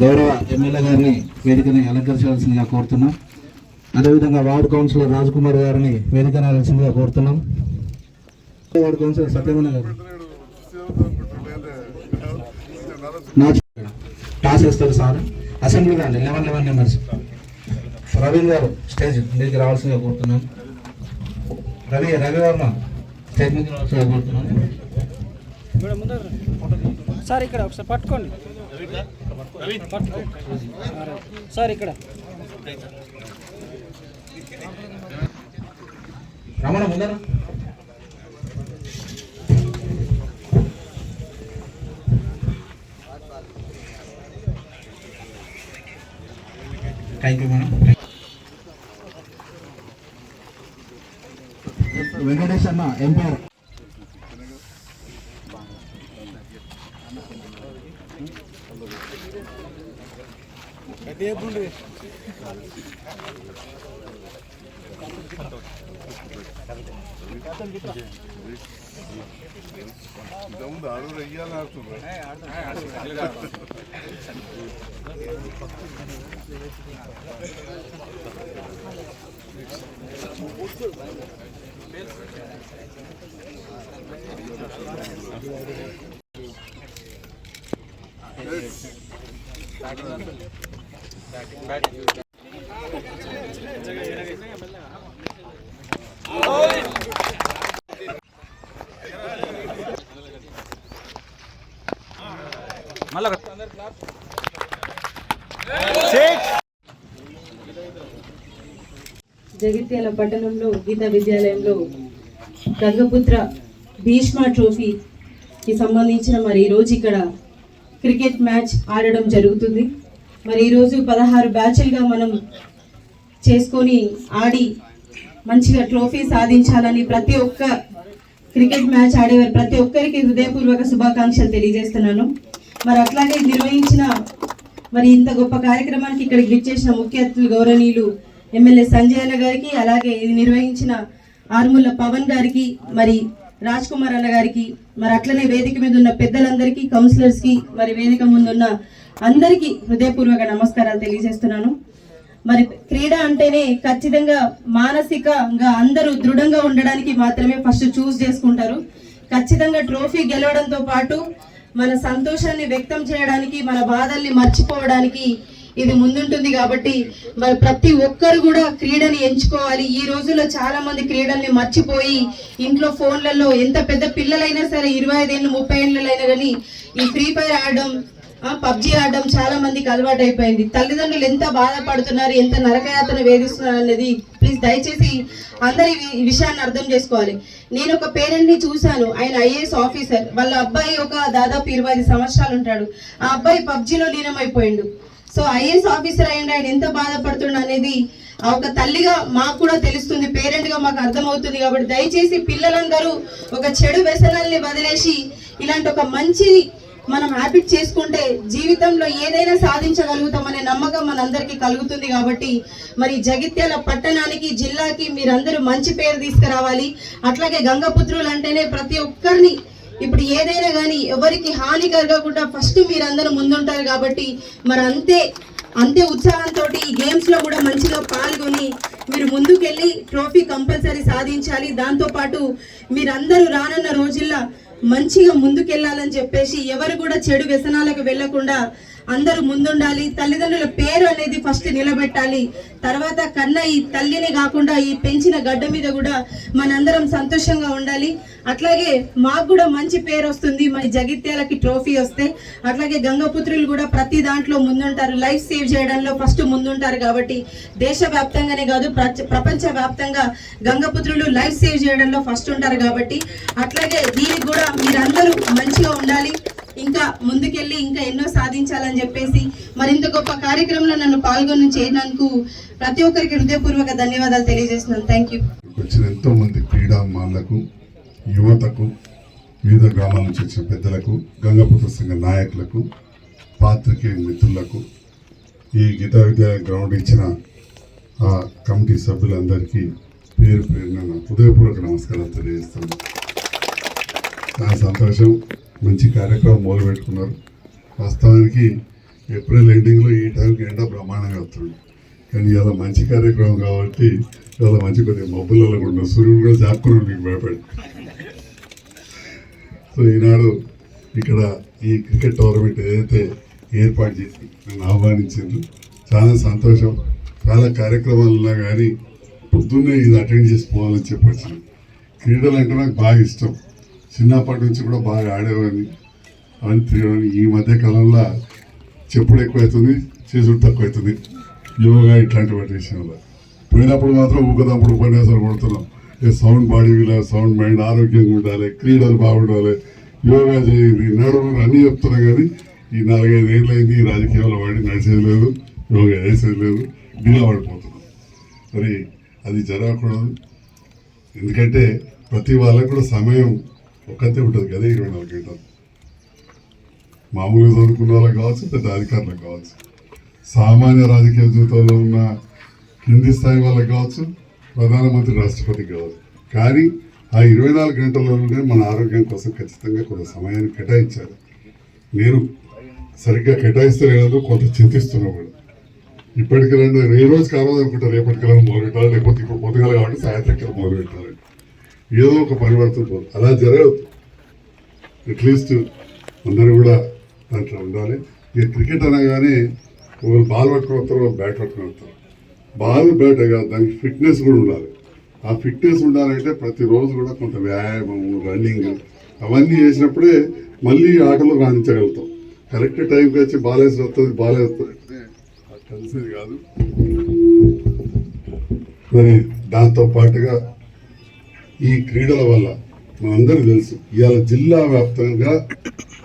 గౌరవ ఎమ్మెల్యే గారిని వేదికని అలంకరించాల్సిందిగా కోరుతున్నాం. అదేవిధంగా వార్డు కౌన్సిలర్ రాజకుమార్ గారిని వేదికని అలసిందిగా కోరుతున్నాం. వార్డు కౌన్సిలర్ సత్యమణ గారు. నా టాస్ వేస్తారు సార్. అసెంబ్లీ రండి లెవెన్ లెవెన్ మెంబర్స్. రవీంద్ర గారు స్టేజ్ మీదకి రావాల్సిందిగా కోరుతున్నాం. రవి రవి వర్మ స్టేజ్ మీదకి రావాల్సిందిగా కోరుతున్నాం. సార్ ఇక్కడ ఒకసారి పట్టుకోండి. సార్ ఇక్కడ. రమణ ముందర. థ్యాంక్ యూ మేడం వెంకటేష్ అన్న ఎంపైర్ ఇంతకుముందు ఆరుగురు వెయ్యాలని ఆడుతున్నారు జగిత్యాల పట్టణంలో గీతా విద్యాలయంలో గంగపుత్ర భీష్మ ట్రోఫీకి సంబంధించిన మరి ఈరోజు ఇక్కడ క్రికెట్ మ్యాచ్ ఆడడం జరుగుతుంది. మరి ఈరోజు పదహారు బ్యాచ్లుగా మనం చేసుకొని ఆడి మంచిగా ట్రోఫీ సాధించాలని ప్రతి ఒక్క క్రికెట్ మ్యాచ్ ఆడేవారు ప్రతి ఒక్కరికి హృదయపూర్వక శుభాకాంక్షలు తెలియజేస్తున్నాను. మరి అట్లాగే నిర్వహించిన మరి ఇంత గొప్ప కార్యక్రమానికి ఇక్కడికి విచ్చేసిన ముఖ్య అతిథులు గౌరవనీయులు ఎమ్మెల్యే సంజయ్ అన్న గారికి అలాగే ఇది నిర్వహించిన ఆర్ముల పవన్ గారికి మరి రాజ్ కుమార్ అన్న గారికి మరి అట్లనే వేదిక మీద ఉన్న పెద్దలందరికీ కౌన్సిలర్స్కి మరి వేదిక ముందున్న అందరికీ హృదయపూర్వక నమస్కారాలు తెలియజేస్తున్నాను. మరి క్రీడ అంటేనే ఖచ్చితంగా మానసికంగా అందరూ దృఢంగా ఉండడానికి మాత్రమే ఫస్ట్ చూస్ చేసుకుంటారు. ఖచ్చితంగా ట్రోఫీ గెలవడంతో పాటు మన సంతోషాన్ని వ్యక్తం చేయడానికి మన బాధల్ని మర్చిపోవడానికి ఇది ముందుంటుంది కాబట్టి మరి ప్రతి ఒక్కరు కూడా క్రీడని ఎంచుకోవాలి. ఈ రోజుల్లో చాలా మంది క్రీడల్ని మర్చిపోయి ఇంట్లో ఫోన్లలో ఎంత పెద్ద పిల్లలైనా సరే ఇరవై ఐదేళ్ళు ముప్పై ఏళ్ళైనా కానీ ఈ ఫ్రీ ఫైర్ ఆడడం పబ్జి ఆడడం చాలా మందికి అలవాటు అయిపోయింది తల్లిదండ్రులు ఎంత బాధపడుతున్నారు ఎంత నరకయాతన వేధిస్తున్నారు అనేది ప్లీజ్ దయచేసి అందరు ఈ- విషయాన్ని అర్థం చేసుకోవాలి. నేను ఒక పేరెంట్ని చూశాను ఆయన ఐఏఎస్ ఆఫీసర్. వాళ్ళ అబ్బాయి ఒక దాదాపు ఇరవై ఐదు సంవత్సరాలు ఉంటాడు. ఆ అబ్బాయి పబ్జిలో లీనమైపోయిండు. సో ఐఏఎస్ ఆఫీసర్ అయ్యండి ఆయన ఎంత బాధపడుతుండ అనేది ఆ ఒక తల్లిగా మాకు కూడా తెలుస్తుంది పేరెంట్గా మాకు అర్థమవుతుంది కాబట్టి దయచేసి పిల్లలందరూ ఒక చెడు వ్యసనాల్ని వదిలేసి ఇలాంటి ఒక మంచి మనం హ్యాబిట్ చేసుకుంటే జీవితంలో ఏదైనా సాధించగలుగుతామనే నమ్మకం మనందరికీ కలుగుతుంది కాబట్టి మరి జగిత్యాల పట్టణానికి జిల్లాకి మీరందరూ మంచి పేరు తీసుకురావాలి. అట్లాగే గంగపుత్రులు అంటేనే ప్రతి ఒక్కరిని ఇప్పుడు ఏదైనా కానీ ఎవరికి హాని కలగకుండా ఫస్ట్ మీరందరూ ముందుంటారు కాబట్టి మరి అంతే అంతే ఉత్సాహంతో ఈ గేమ్స్లో కూడా మంచిగా పాల్గొని మీరు ముందుకెళ్ళి ట్రోఫీ కంపల్సరీ సాధించాలి. దాంతో పాటు మీరందరూ రానున్న రోజుల్లో మంచిగా ముందుకెళ్ళాలని చెప్పేసి ఎవరు కూడా చెడు వ్యసనాలకు వెళ్ళకుండా అందరూ ముందుండాలి. తల్లిదండ్రుల పేరు అనేది ఫస్ట్ నిలబెట్టాలి. తర్వాత కన్న ఈ తల్లిని కాకుండా ఈ పెంచిన గడ్డ మీద కూడా మనందరం సంతోషంగా ఉండాలి. అట్లాగే మాకు కూడా మంచి పేరు వస్తుంది. మరి జగిత్యాలకి ట్రోఫీ వస్తే అట్లాగే గంగపుత్రులు కూడా ప్రతి దాంట్లో ముందుంటారు. లైఫ్ సేవ్ చేయడంలో ఫస్ట్ ముందుంటారు కాబట్టి దేశ వ్యాప్తంగానే కాదు ప్రచ- ప్రపంచ వ్యాప్తంగా గంగపుత్రులు లైఫ్ సేవ్ చేయడంలో ఫస్ట్ ఉంటారు కాబట్టి అట్లాగే దీనికి కూడా మీరందరూ మంచిగా ఉండాలి. ఇంకా ముందుకెళ్ళి ఇంకా ఎన్నో సాధించాలని చెప్పేసి మరింత గొప్ప కార్యక్రమంలో నన్ను పాల్గొని చేయడానికి ప్రతి ఒక్కరికి హృదయపూర్వక ధన్యవాదాలు తెలియజేస్తున్నాను. థ్యాంక్ యూ వచ్చిన ఎంతో మంది క్రీడామానులకు యువతకు వివిధ గ్రామాల నుంచి వచ్చిన పెద్దలకు గంగాపుత్ర సంఘ నాయకులకు పాత్రికేయ మిత్రులకు ఈ గీతా విద్యాలయ గ్రౌండ్ ఇచ్చిన ఆ కమిటీ సభ్యులందరికీ పేరు పేరున హృదయపూర్వక నమస్కారాలు తెలియజేస్తాను. చాలా సంతోషం మంచి కార్యక్రమం మొదలు పెట్టుకున్నారు. వాస్తవానికి ఏప్రిల్ ఎండింగ్లో ఈ టైంకి ఎండ బ్రహ్మాండంగా వస్తుంది. కానీ ఇలా మంచి కార్యక్రమం కాబట్టి ఇవాళ మంచి కొద్దిగా మబ్బులలో కూడా సూర్యుడు కూడా జాక్కున్నాడు మీకు భయపడి. సో ఈనాడు ఇక్కడ ఈ క్రికెట్ టోర్నమెంట్ ఏదైతే ఏర్పాటు చేసి నన్ను ఆహ్వానించారు చాలా సంతోషం. చాలా కార్యక్రమాలు ఉన్నా కానీ పొద్దున్నే ఇది అటెండ్ చేసి పోవాలని క్రీడలు అంటే నాకు బాగా ఇష్టం. చిన్నప్పటి నుంచి కూడా బాగా ఆడేవాడిని. అవన్నీ తిరిగేవాడిని ఈ మధ్య కాలంలో చెప్పుడు ఎక్కువైతుంది చేసుడు తక్కువవుతుంది యోగా ఇట్లాంటి వాటి విషయంలో. పోయినప్పుడు మాత్రం ఊకదప్పుడు ఉపన్యాసాలు కొడుతున్నాం. సౌండ్ బాడీ సౌండ్ మైండ్ ఆరోగ్యంగా ఉండాలి క్రీడలు బాగుండాలి యోగా చేయండి నడుము అన్నీ చెప్తున్నాం కానీ ఈ నాలుగైదు ఏళ్ళు అయింది ఈ రాజకీయాల్లో వాడి నడిచేది లేదు యోగా చేసేది లేదు డీలా పడిపోతున్నాం మరి అది జరగకూడదు. ఎందుకంటే ప్రతి వాళ్ళకు కూడా సమయం ఒక్కతే ఉంటుంది కదా ఇరవై నాలుగు గంటలు. మామూలుగా చదువుకున్న వాళ్ళకి కావచ్చు పెద్ద అధికారులకు కావచ్చు. సామాన్య రాజకీయ జీవితంలో ఉన్న కింది స్థాయి వాళ్ళకి కావచ్చు ప్రధానమంత్రి రాష్ట్రపతి కావచ్చు కానీ ఆ ఇరవై నాలుగు గంటలలోనే మన ఆరోగ్యం కోసం ఖచ్చితంగా కొంత సమయాన్ని కేటాయించాలి. నేను సరిగ్గా కేటాయిస్తలేనందుకు కొంత చింతిస్తున్నా కూడా. ఇప్పటికి రెండు ఏ రోజు కావాలి అనుకుంటారు రేపటికి మొదలు పెట్టాలి లేకపోతే ఇప్పుడు పొద్దుగాల కాబట్టి సాయంత్రం మొదలు పెట్టాలి ఏదో ఒక పరివర్తన అలా జరగదు. అట్లీస్ట్ అందరూ కూడా దాంట్లో ఉండాలి. ఇక క్రికెట్ అనగానే ఒకరు బాల్ పట్టుకుని వస్తారు బ్యాట్ పట్టుకుని వస్తారు. బాగా బయట కాదు దానికి ఫిట్నెస్ కూడా ఉండాలి. ఆ ఫిట్నెస్ ఉండాలంటే ప్రతిరోజు కూడా కొంత వ్యాయామం రన్నింగ్ అవన్నీ చేసినప్పుడే మళ్ళీ ఆటలో రాణించగలుగుతాం. కరెక్ట్ టైంకి వచ్చి బాలేసి వస్తుంది బాలే వస్తుంది అది కలిసేది కాదు. మరి దాంతో పాటుగా ఈ క్రీడల వల్ల మనందరికీ తెలుసు ఇవాళ జిల్లా వ్యాప్తంగా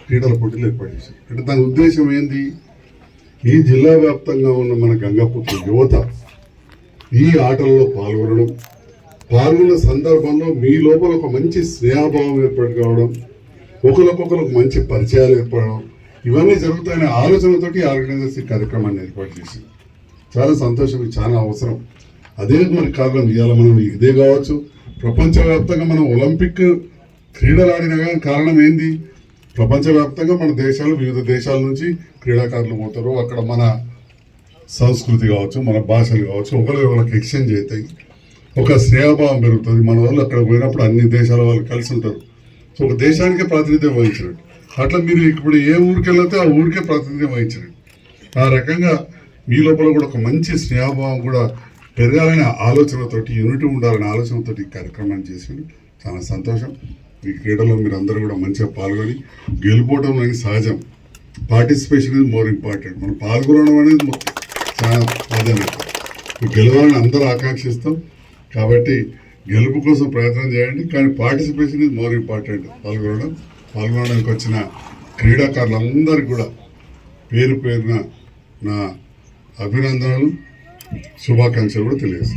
క్రీడల పోటీలు ఏర్పాటు చేశారు. అంటే దాని ఉద్దేశం ఏంది? ఈ జిల్లా వ్యాప్తంగా ఉన్న మన గంగాపుత్ర యువత ఈ ఆటల్లో పాల్గొనడం పాల్గొన్న సందర్భంలో మీ లోపల ఒక మంచి స్నేహభావం ఏర్పాటు కావడం ఒకరికొకరికి మంచి పరిచయాలు ఏర్పడడం ఇవన్నీ జరుగుతాయనే ఆలోచనతోటి ఆర్గనైజర్స్ ఈ కార్యక్రమాన్ని ఏర్పాటు చేసింది. చాలా సంతోషం చాలా అవసరం. అదే మన కారణం ఇవాళ మనం ఇదే కావచ్చు. ప్రపంచవ్యాప్తంగా మనం ఒలింపిక్ క్రీడలు ఆడిన కారణం ఏంది? ప్రపంచవ్యాప్తంగా మన దేశాలు వివిధ దేశాల నుంచి క్రీడాకారులు పోతారు. అక్కడ మన సంస్కృతి కావచ్చు మన భాషలు కావచ్చు ఒకరికి ఒకరికి ఎక్స్చేంజ్ అవుతాయి ఒక స్నేహభావం పెరుగుతుంది. మన వాళ్ళు అక్కడ పోయినప్పుడు అన్ని దేశాల వాళ్ళు కలిసి ఉంటారు. సో ఒక దేశానికే ప్రాతినిధ్యం వహించినట్టు. అట్లా మీరు ఇప్పుడు ఏ ఊరికి వెళ్తే ఆ ఊరికే ప్రాతినిధ్యం వహించినట్టు. ఆ రకంగా మీ లోపల కూడా ఒక మంచి స్నేహభావం కూడా పెరగాలనే ఆలోచనతోటి యూనిటీ ఉండాలనే ఆలోచనతోటి ఈ కార్యక్రమాన్ని చేసిండు చాలా సంతోషం. ఈ క్రీడలో మీరు అందరూ కూడా మంచిగా పాల్గొని గెలుపోవడం అనేది సహజం. పార్టిసిపేషన్ ఇస్ మోర్ ఇంపార్టెంట్ మనం పాల్గొనడం అనేది ప్రాధాన్యత గెలవాలని అందరూ ఆకాంక్షిస్తాం. కాబట్టి గెలుపు కోసం ప్రయత్నం చేయండి. కానీ పార్టిసిపేషన్ ఇస్ మోర్ ఇంపార్టెంట్ పాల్గొనడం పాల్గొనడానికి వచ్చిన క్రీడాకారులందరికీ కూడా పేరు పేరున నా అభినందనలు శుభాకాంక్షలు కూడా తెలియజేస్తాను.